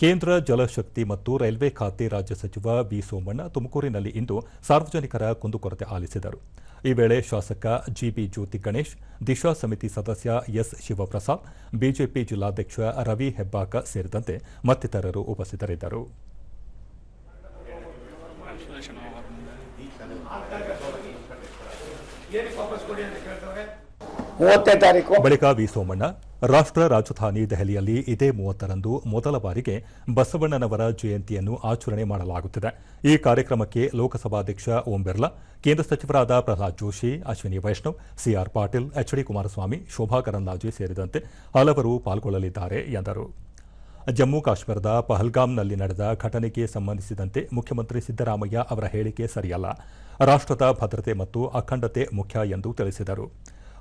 ಕೇಂದ್ರ ಜಲಶಕ್ತಿ ಮತ್ತು ರೈಲ್ವೆ ಖಾತೆ ರಾಜ್ಯ ಸಚಿವ ವಿ ಸೋಮಣ್ಣ ತುಮಕೂರಿನಲ್ಲಿ ಇಂದು ಸಾರ್ವಜನಿಕರ ಕುಂದುಕೊರತೆ ಆಲಿಸಿದರು. ಈ ವೇಳೆ ಶಾಸಕ ಜಿಬಿ ಜ್ಯೋತಿ ಗಣೇಶ್ ದಿಶಾ ಸಮಿತಿ ಸದಸ್ಯ ಎಸ್. ಶಿವಪ್ರಸಾದ್ ಬಿಜೆಪಿ ಜಿಲ್ಲಾಧ್ಯಕ್ಷ ರವಿ ಹೆಬ್ಬಾಕ ಸೇರಿದಂತೆ ಮತ್ತಿತರರು ಉಪಸ್ಥಿತರಿದ್ದರು. ಬಳಿಕ ವಿ ಸೋಮಣ್ಣ ರಾಷ್ಟ್ರ ರಾಜಧಾನಿ ದೆಹಲಿಯಲ್ಲಿ ಇದೇ ಮೂವತ್ತರಂದು ಮೊದಲ ಬಾರಿಗೆ ಬಸವಣ್ಣನವರ ಜಯಂತಿಯನ್ನು ಆಚರಣೆ ಮಾಡಲಾಗುತ್ತಿದೆ. ಈ ಕಾರ್ಯಕ್ರಮಕ್ಕೆ ಲೋಕಸಭಾಧ್ಯಕ್ಷ ಓಂ ಬಿರ್ಲಾ, ಕೇಂದ್ರ ಸಚಿವರಾದ Pralhad Joshi, Ashwini Vaishnaw, C R Patil H D Kumaraswamy Shobha Karandlaje ಸೇರಿದಂತೆ ಹಲವರು ಪಾಲ್ಗೊಳ್ಳಲಿದ್ದಾರೆ ಎಂದರು. ಜಮ್ಮು ಕಾಶ್ಮೀರದ ಪಹಲ್ಗಾಮ್ನಲ್ಲಿ ನಡೆದ ಘಟನೆಗೆ ಸಂಬಂಧಿಸಿದಂತೆ ಮುಖ್ಯಮಂತ್ರಿ ಸಿದ್ದರಾಮಯ್ಯ ಅವರ ಹೇಳಿಕೆ ಸರಿಯಲ್ಲ. ರಾಷ್ಟ್ರದ ಭದ್ರತೆ ಮತ್ತು ಅಖಂಡತೆ ಮುಖ್ಯ ಎಂದು ತಿಳಿಸಿದರು.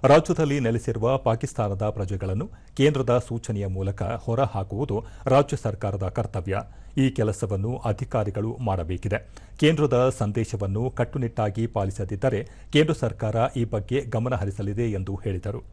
ರಾಜ್ಯದಲ್ಲಿ ನೆಲೆಸಿರುವ ಪಾಕಿಸ್ತಾನದ ಪ್ರಜೆಗಳನ್ನು ಕೇಂದ್ರದ ಸೂಚನೆಯ ಮೂಲಕ ಹೊರಹಾಕುವುದು ರಾಜ್ಯ ಸರ್ಕಾರದ ಕರ್ತವ್ಯ. ಈ ಕೆಲಸವನ್ನು ಅಧಿಕಾರಿಗಳು ಮಾಡಬೇಕಿದೆ. ಕೇಂದ್ರದ ಸಂದೇಶವನ್ನು ಕಟ್ಟುನಿಟ್ಟಾಗಿ ಪಾಲಿಸದಿದ್ದರೆ ಕೇಂದ್ರ ಸರ್ಕಾರ ಈ ಬಗ್ಗೆ ಗಮನ ಹರಿಸಲಿದೆ ಎಂದು ಹೇಳಿದರು.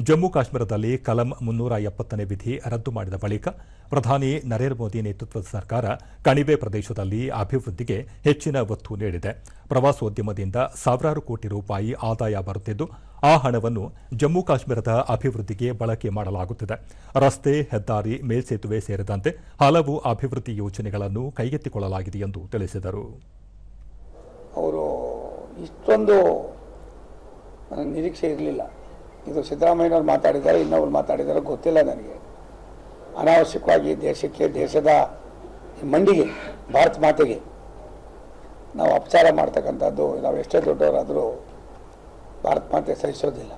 ಜಮ್ಮು ಕಾಶ್ಮೀರದಲ್ಲಿ ಕಲಂ ಮುನ್ನೂರ ಎಪ್ಪತ್ತನೇ ವಿಧಿ ರದ್ದು ಮಾಡಿದ ಬಳಿಕ ಪ್ರಧಾನಿ ನರೇಂದ್ರ ಮೋದಿ ನೇತೃತ್ವದ ಸರ್ಕಾರ ಕಣಿವೆ ಪ್ರದೇಶದಲ್ಲಿ ಅಭಿವೃದ್ಧಿಗೆ ಹೆಚ್ಚಿನ ಒತ್ತು ನೀಡಿದೆ. ಪ್ರವಾಸೋದ್ಯಮದಿಂದ ಸಾವಿರಾರು ಕೋಟಿ ರೂಪಾಯಿ ಆದಾಯ ಬರುತ್ತಿದ್ದು ಆ ಹಣವನ್ನು ಜಮ್ಮು ಕಾಶ್ಮೀರದ ಅಭಿವೃದ್ಧಿಗೆ ಬಳಕೆ ಮಾಡಲಾಗುತ್ತಿದೆ. ರಸ್ತೆ, ಹೆದ್ದಾರಿ, ಮೇಲ್ಸೇತುವೆ ಸೇರಿದಂತೆ ಹಲವು ಅಭಿವೃದ್ಧಿ ಯೋಜನೆಗಳನ್ನು ಕೈಗೆತ್ತಿಕೊಳ್ಳಲಾಗಿದೆ ಎಂದು ತಿಳಿಸಿದರು. ಅವರು ಇಷ್ಟೊಂದು ನಿರೀಕ್ಷೆ ಇರಲಿಲ್ಲ. ಇದು ಸಿದ್ದರಾಮಯ್ಯನವರು ಮಾತಾಡಿದ್ದಾರೆ ಇನ್ನೊಬ್ರು ಮಾತಾಡಿದ್ದಾರೆ ಗೊತ್ತಿಲ್ಲ ನನಗೆ. ಅನಾವಶ್ಯಕವಾಗಿ ದೇಶಕ್ಕೆ, ದೇಶದ ಮಂಡಿಗೆ ಭಾರತ ಮಾತೆಗೆ ನಾವು ಅಪಚಾರ ಮಾಡ್ತಕ್ಕಂಥದ್ದು ನಾವು ಎಷ್ಟೇ ದೊಡ್ಡವರಾದರೂ ಭಾರತ ಮಾತೆ ಸಹಿಸೋದಿಲ್ಲ